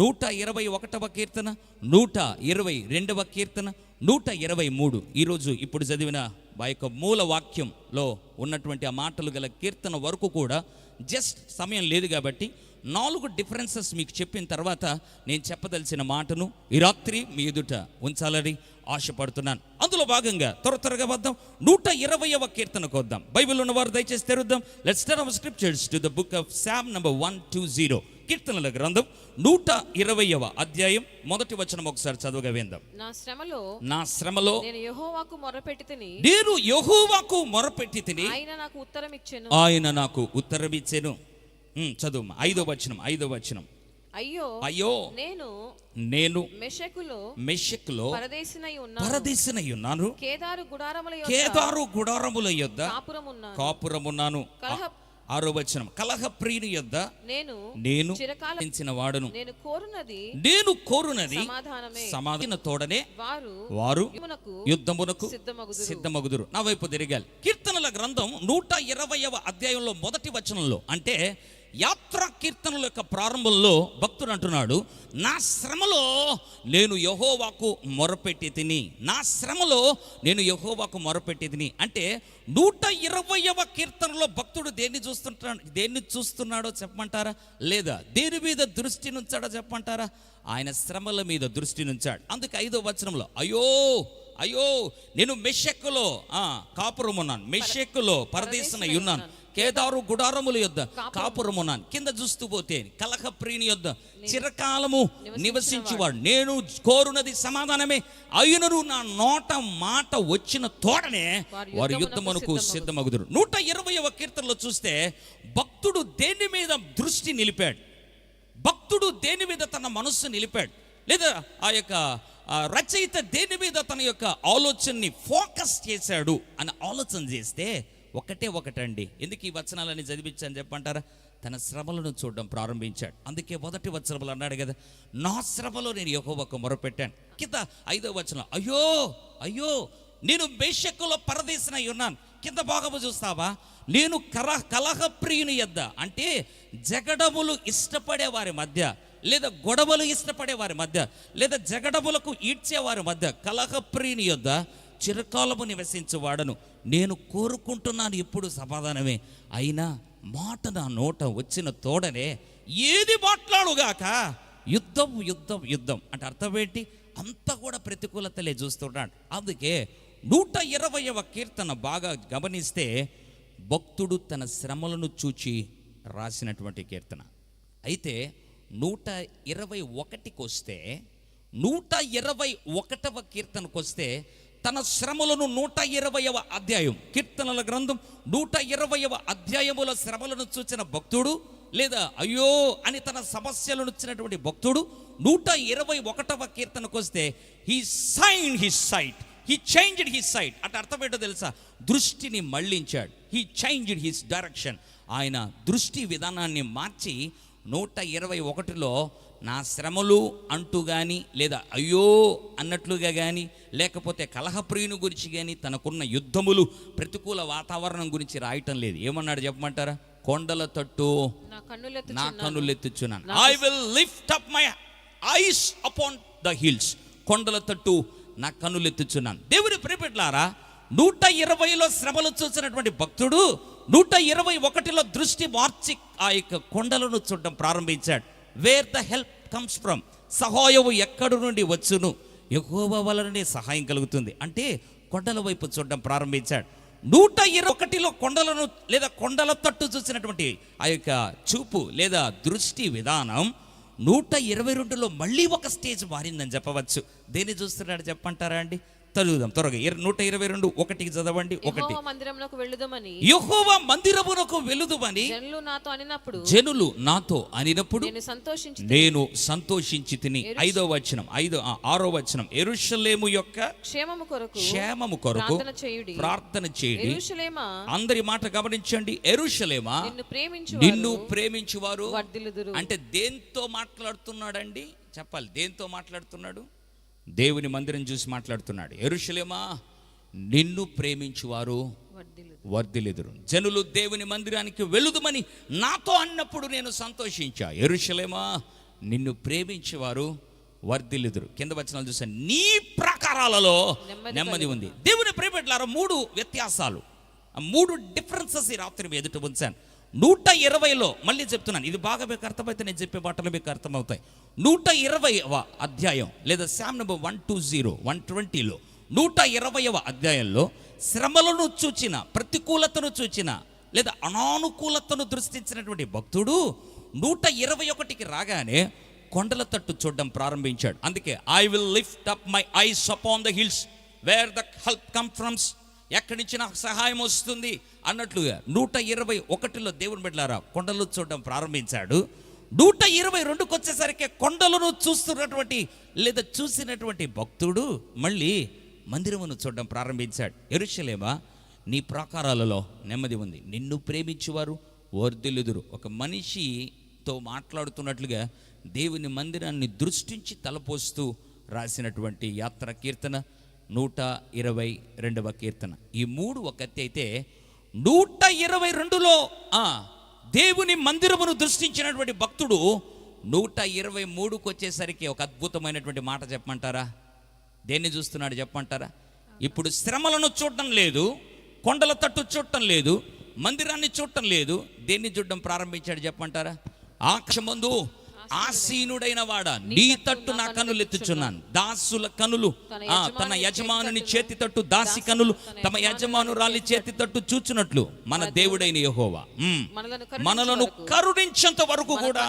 నూట ఇరవై ఒకటవ కీర్తన నూట ఇరవై రెండవ కీర్తన నూట ఇరవై మూడు. ఈరోజు ఇప్పుడు చదివిన ఆ యొక్క మూల వాక్యంలో ఉన్నటువంటి ఆ మాటలు గల కీర్తన వరకు కూడా జస్ట్ సమయం లేదు కాబట్టి నాలుగు డిఫరెన్సెస్ మీకు చెప్పిన తర్వాత నేను చెప్పదలిచిన మాటను ఈ రాత్రి మీ ఎదుట ఉంచాలని ఆశపడుతున్నాను. అందులో భాగంగా త్వర త్వరగా వద్దాం. నూట ఇరవైవ కీర్తనకు వద్దాం. బైబిల్ ఉన్నవారు దయచేసి తెరుద్దాం. Let's turn our scriptures to the book of Psalm number one two zero కీర్తనల గ్రంథం నూట ఇరవయవ అధ్యాయం. మొదటి వచనం ఒకసారి చదువుగా విందాం. నా శ్రమలో నా శ్రమలో నేను యెహోవాకు నేను యెహోవాకు ఆయన నాకు ఉత్తరం ఇచ్చెను. ఆయన నాకు ఉత్తరమిచ్చెను ఉమ్, చదువు ఐదో వచనం ఐదో వచనం. అయ్యో అయ్యో నేను నేను మెషకులో మెషక్లో పరదేశినై ఉన్నాను. పరదేశనై ఉన్నాను. కేదారు గుడారముల యొద్ద కేదారు గుడారముల యొద్ద కాపురమున్నాను. కలహ ఆరో వచనం కలహ ప్రియుని యొద్ద నేను నేను చిరకాలం పెంచిన వాడును. నేను కోరునది నేను కోరునది సమాధాన తోడనే వారు వారు యుద్ధమునకు సిద్ధమగుదురు. సిద్ధమగుదురు. నా వైపు తిరిగాలి. కీర్తనల గ్రంథం నూట ఇరవయవ అధ్యాయంలో మొదటి వచనంలో అంటే యాత్రా కీర్తనల యొక్క ప్రారంభంలో భక్తుడు అంటున్నాడు నా శ్రమలో నేను యహోవాకు మొరపెట్టి తిని నా శ్రమలో నేను యహోవాకు మొరపెట్టి తిని. అంటే నూట ఇరవయవ కీర్తనలో భక్తుడు దేన్ని చూస్తుంటాడు దేన్ని చూస్తున్నాడో చెప్పమంటారా? లేదా దేని మీద దృష్టి నుంచాడో చెప్పమంటారా? ఆయన శ్రమల మీద దృష్టి నుంచాడు. అందుకే ఐదో వచనంలో అయ్యో అయ్యో నేను మెషెక్కులో ఆ కాపురమున్నాను. మెషెక్కులో పరదేశన ఉన్నాను. కేదారు గుడారముల యొద్ద కాపురమున్నాను కింద చూస్తూ పోతే కలహ ప్రియుని యొద్ద చిరకాలము నివసించువాడు. నేను కోరునది సమాధానమే. అయినను నా నోట మాట వచ్చిన తోడనే వారు యుద్ధమునకు సిద్ధమగుదురు. నూట ఇరవైవ కీర్తనలో చూస్తే భక్తుడు దేని మీద దృష్టి నిలిపాడు? భక్తుడు దేని మీద తన మనస్సు నిలిపాడు? లేదా ఆ యొక్క రచయిత దేని మీద తన యొక్క ఆలోచనని ఫోకస్ చేశాడు అని ఆలోచన చేస్తే ఒకటే ఒకటండి. ఎందుకు ఈ వచనాలని చదివించని చెప్పంటారా తన శ్రమలను చూడడం ప్రారంభించాడు. అందుకే మొదటి వచనములు అన్నాడు కదా నా శ్రమలో నేను యెహోవాకు మొరపెట్టాను. కింద ఐదో వచనం అయ్యో అయ్యో నేను బేషక్కులో పరదేశనై ఉన్నాను. కింద భాగము చూస్తావా? నేను కర కలహ ప్రియుని యొద్ద. అంటే జగడములు ఇష్టపడే వారి మధ్య లేదా గొడవలు ఇష్టపడే వారి మధ్య లేదా జగడములకు ఈడ్చే వారి మధ్య కలహ ప్రియుని యొద్ద చిరకాలము నివసించేవాడను. నేను కోరుకుంటున్నాను ఎప్పుడు సమాధానమే. అయినా మాట నా నోట వచ్చిన తోడనే ఏది మాట్లాడుగాక యుద్ధం యుద్ధం యుద్ధం. అంటే అర్థం ఏంటి? అంతా కూడా ప్రతికూలతలే చూస్తున్నాడు. అందుకే నూట ఇరవయవ కీర్తన బాగా గమనిస్తే భక్తుడు తన శ్రమలను చూచి రాసినటువంటి కీర్తన. అయితే నూట ఇరవై ఒకటికి వస్తే నూట ఇరవై ఒకటవ కీర్తనకు వస్తే తన శ్రమలను నూట ఇరవయవ అధ్యాయం కీర్తనల గ్రంథం నూట ఇరవయవ అధ్యాయముల శ్రమలను చూచిన భక్తుడు లేదా అయ్యో అని తన సమస్యలను ఇచ్చినటువంటి భక్తుడు నూట ఇరవై ఒకటవ కీర్తనకు వస్తే he sign his sight he changed his sight అంటే అర్థం ఏంటో తెలుసా? దృష్టిని మళ్ళించాడు హీ చేంజ్డ్ హిస్ డైరెక్షన్ ఆయన దృష్టి విధానాన్ని మార్చి నూట ఇరవై ఒకటిలో నా శ్రమలు అంటూ కానీ లేదా అయ్యో అన్నట్లుగా కానీ లేకపోతే కలహప్రియుని గురించి కానీ తనకున్న యుద్ధములు ప్రతికూల వాతావరణం గురించి రాయటం లేదు. ఏమన్నాడు చెప్పమంటారా? కొండల తట్టు నా కన్నులెత్తి నా కన్నులెత్తుచున్నాను. I will lift up my eyes upon the hills కొండల తట్టు నా కన్నులెత్తుచున్నాను. దేవుని ప్రిపెట్లారా నూట ఇరవైలో శ్రమలు చూసినటువంటి భక్తుడు నూట ఇరవై ఒకటిలో దృష్టి మార్చి ఆ యొక్క కొండలను చూడడం ప్రారంభించాడు. Where the help comes from సహాయము ఎక్కడి నుండి వచ్చును? ఎక్కువ వలననే సహాయం కలుగుతుంది. అంటే కొండల వైపు చూడడం ప్రారంభించాడు. నూట ఇరవై ఒకటిలో కొండలను లేదా కొండల తట్టు చూసినటువంటి ఆ యొక్క చూపు లేదా దృష్టి విధానం నూట ఇరవై రెండులో మళ్ళీ ఒక స్టేజ్ మారిందని చెప్పవచ్చు. దేన్ని చూస్తున్నాడు చెప్పంటారా అండి? చదువుదాం త్వరగా. నూట ఇరవై రెండు ఒకటికి చదవండి ఒకటి. మందిరమునకు వెళ్ళుదమని. యెహోవా మందిరమునకు వెలుదుమని జనులు నాతో అనినప్పుడు జనులు నాతో అనినప్పుడు నేను సంతోషించి నేను సంతోషించి తిని. ఐదో వచనం ఐదో ఆరో వచనం. ఎరుషలేము యొక్క క్షేమము కొరకు క్షేమము కొరకు ప్రార్థన చేయుడి. ప్రార్థన చేయండి. ఎరుషలేమా? అందరి మాట గమనించండి. ఎరుషలేమా? నిన్ను ప్రేమించు నిన్ను ప్రేమించువారు. అంటే దేంతో మాట్లాడుతున్నాడండి? చెప్పాలి దేంతో మాట్లాడుతున్నాడు? దేవుని మందిరం చూసి మాట్లాడుతున్నాడు ఎరుషలేమా నిన్ను ప్రేమించువారు వర్ధిలెదురు జనులు దేవుని మందిరానికి వెళుదుమని నాతో అన్నప్పుడు నేను సంతోషించా ఎరుషలేమా నిన్ను ప్రేమించేవారు వర్ధిల్లుదురు. కింద వచనాలు చూసాను నీ ప్రాకారాలలో నెమ్మది ఉంది. దేవుని ప్రేమిట్లారా మూడు వ్యత్యాసాలు మూడు డిఫరెన్సెస్ ఈ రాత్రి మీ ఎదుట ఉంచాను. నూట ఇరవైలో మళ్ళీ చెప్తున్నాను. ఇది బాగా మీకు అర్థమైతే నేను చెప్పే మాటలు మీకు అర్థమవుతాయి. నూట ఇరవైవ అధ్యాయం లేదా psalm number one two zero one ట్వంటీలో నూట ఇరవైవ అధ్యాయంలో శ్రమలను చూచిన ప్రతికూలతను చూచిన లేదా అనానుకూలతను దృష్టించినటువంటి భక్తుడు నూట ఇరవై ఒకటికి రాగానే కొండల తట్టు చూడడం ప్రారంభించాడు. అందుకే I will lift up my eyes upon the hills where the help come from ఎక్కడి నుంచి నాకు సహాయం వస్తుంది అన్నట్లుగా నూట ఇరవై ఒకటిలో దేవుని బిడ్డలారా కొండలు చూడడం ప్రారంభించాడు. నూట ఇరవై రెండుకి వచ్చేసరికి కొండలను చూస్తున్నటువంటి లేదా చూసినటువంటి భక్తుడు మళ్ళీ మందిరమును చూడడం ప్రారంభించాడు. ఎరుషలేమా నీ ప్రాకారాలలో నెమ్మది ఉంది. నిన్ను ప్రేమించేవారు వర్ధిల్లుదురు. ఒక మనిషితో మాట్లాడుతున్నట్లుగా దేవుని మందిరాన్ని దృష్టించి తలపోస్తూ రాసినటువంటి యాత్ర కీర్తన నూట ఇరవై రెండవ కీర్తన. ఈ మూడు ఒక అయితే నూట ఇరవై రెండులో దేవుని మందిరమును దృష్టించినటువంటి భక్తుడు నూట ఇరవై మూడుకు వచ్చేసరికి ఒక అద్భుతమైనటువంటి మాట చెప్పమంటారా? దేన్ని చూస్తున్నాడు చెప్పమంటారా? ఇప్పుడు శ్రమలను చూడటం లేదు కొండల తట్టు చూడటం లేదు మందిరాన్ని చూడటం లేదు దేన్ని చూడడం ప్రారంభించాడు చెప్పమంటారా? ఆకాశమందు ఆసీనుడైన వాడ. నీ తట్టు నా కనులు ఎత్తుచున్నాను. దాసుల కనులు ఆ, తన యజమానుని చేతి తట్టు దాసి కనులు తమ యజమానురాలి చేతి తట్టు చూచున్నట్లు మన దేవుడైన యెహోవా. మనలను కరుణించేంత వరకు కూడా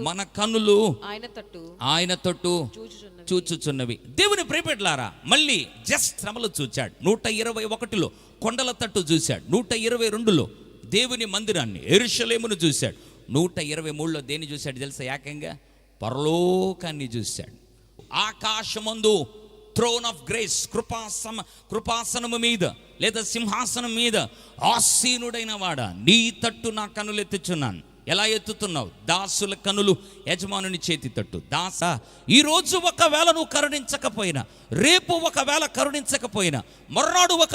మన కన్నులు ఆయన తట్టు ఆయన తట్టు చూచుచున్నవి. చూచుచున్నవి. దేవుని ప్రేపెట్లారా మళ్ళీ జస్ట్ శ్రమలు చూచాడు. నూట ఇరవై ఒకటిలో కొండల తట్టు చూశాడు. నూట ఇరవై రెండులో దేవుని మందిరాన్ని ఎరుషలేమును చూశాడు. నూట ఇరవై మూడులో దేన్ని చూశాడు తెలుసా ఏకంగా? పరలోకాన్ని చూశాడు. ఆకాశమందు థ్రోన్ ఆఫ్ గ్రేస్ కృపాసమ కృపాసనము మీద లేదా సింహాసనం మీద ఆసీనుడైన వాడ. నీ తట్టు నా కనులు ఎత్తుచున్నాను. ఎలా ఎత్తుతున్నావు? దాసుల కనులు యజమానుని చేతి తట్టు. దాస ఈ రోజు ఒకవేళ నువ్వు కరుణించకపోయినా రేపు ఒకవేళ కరుణించకపోయినా మర్నాడు ఒక